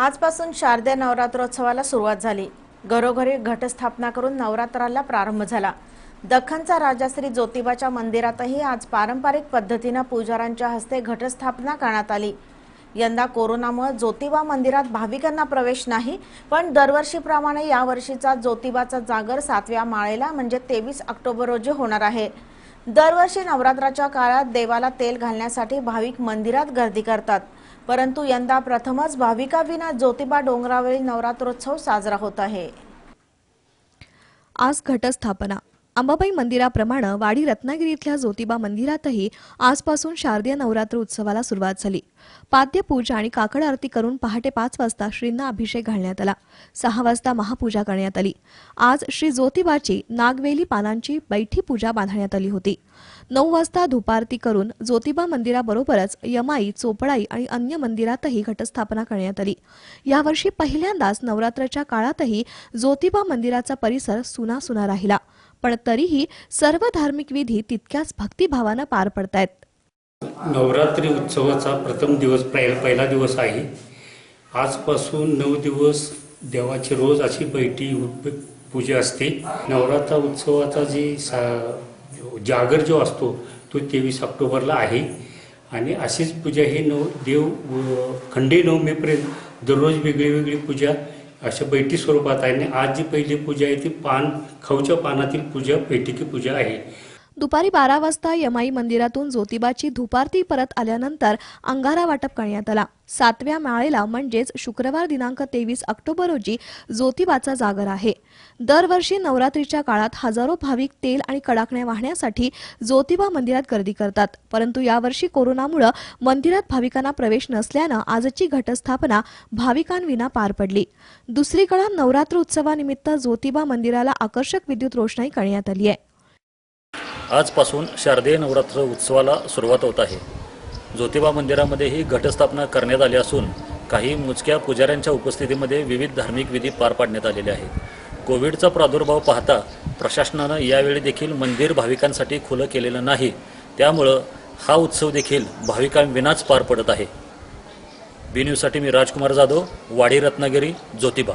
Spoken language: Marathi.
आजपासून शारदीय नवरात्रोत्सवाला सुरुवात झाली. घरोघरी घटस्थापना करून नवरात्राला प्रारंभ झाला. दख्खनचा राजा श्री ज्योतिबाच्या मंदिरातही आज पारंपरिक पद्धतीनं पुजाऱ्यांच्या हस्ते घटस्थापना करण्यात आली. यंदा कोरोनामुळे ज्योतिबा मंदिरात भाविकांना प्रवेश नाही पण दरवर्षीप्रमाणे यावर्षीचा ज्योतिबाचा जागर सातव्या माळेला म्हणजे तेवीस ऑक्टोबर रोजी होणार आहे. दरवर्षी नवरात्राच्या काळात देवाला तेल घालण्यासाठी भाविक मंदिरात गर्दी करतात. परंतु यंदा प्रथमच भाविकाविना ज्योतिबा डोंगरावरील नवरात्रोत्सव साजरा होत आहे. आज घटस्थापना. अंबाबाई मंदिराप्रमाणे वाडी रत्नागिरी इथल्या ज्योतिबा मंदिरातही आजपासून शारदीय नवरात्र उत्सवाला सुरुवात झाली. पाद्यपूजा आणि काकड आरती करून पहाटे पाच वाजता श्रींना अभिषेक घालण्यात आला. सहा वाजता महापूजा करण्यात आली. आज श्री ज्योतिबाची नागवेली पानांची बैठी पूजा बांधण्यात आली होती. नऊ वाजता धुपारती करून ज्योतिबा मंदिराबरोबरच यमाई चोपडाई आणि अन्य मंदिरातही घटस्थापना करण्यात आली. यावर्षी पहिल्यांदाच नवरात्राच्या काळातही ज्योतिबा मंदिराचा परिसर सुना सुना राहिला. पण तरीही सर्व धार्मिक विधी तितक्याच भक्तिभावानं पार पडतायत. नवरात्री उत्सवाचा प्रथम दिवस पहिला पहिला दिवस आहे. आजपासून नऊ दिवस देवाची रोज अशी बैठी पूजा असते. नवरात्र उत्सवाचा जी सा जागर जो असतो तो तेवीस ऑक्टोबरला आहे. आणि अशीच पूजा ही नव देव खंडे नवमीपर्यंत दररोज वेगळी वेगळी पूजा अशा बैठी स्वरूपात आहे. आणि आज जी पहिली पूजा आहे ती पान खाऊच्या पानातील पूजा बैठकी पूजा आहे. दुपारी बारा वाजता यमाई मंदिरातून ज्योतिबाची धुपारती परत आल्यानंतर अंगारा वाटप करण्यात आला. सातव्या माळेला म्हणजेच शुक्रवार दिनांक तेवीस ऑक्टोबर रोजी ज्योतिबाचा जागर आहे. दरवर्षी नवरात्रीच्या काळात हजारो भाविक तेल आणि कडाकण्या वाहण्यासाठी ज्योतिबा मंदिरात गर्दी करतात. परंतु यावर्षी कोरोनामुळे मंदिरात भाविकांना प्रवेश नसल्यानं आजची घटस्थापना भाविकांविना पार पडली. दुसरीकडे नवरात्र उत्सवानिमित्त ज्योतिबा मंदिराला आकर्षक विद्युत रोषणाई करण्यात आली आहे. आजपासून शारदीय नवरात्र उत्सवाला सुरुवात होत आहे. ज्योतिबा मंदिरामध्ये ही घटस्थापना करण्यात आली असून काही मोजक्या पुजाऱ्यांच्या उपस्थितीमध्ये विविध धार्मिक विधी पार पाडण्यात आलेले आहेत. कोविडचा प्रादुर्भाव पाहता प्रशासनानं यावेळी देखील मंदिर भाविकांसाठी खुलं केलेलं नाही. त्यामुळं हा उत्सव देखील भाविकांविनाच पार पडत आहे. बी न्यूजसाठी मी राजकुमार जाधव वाडी रत्नागिरी ज्योतिबा.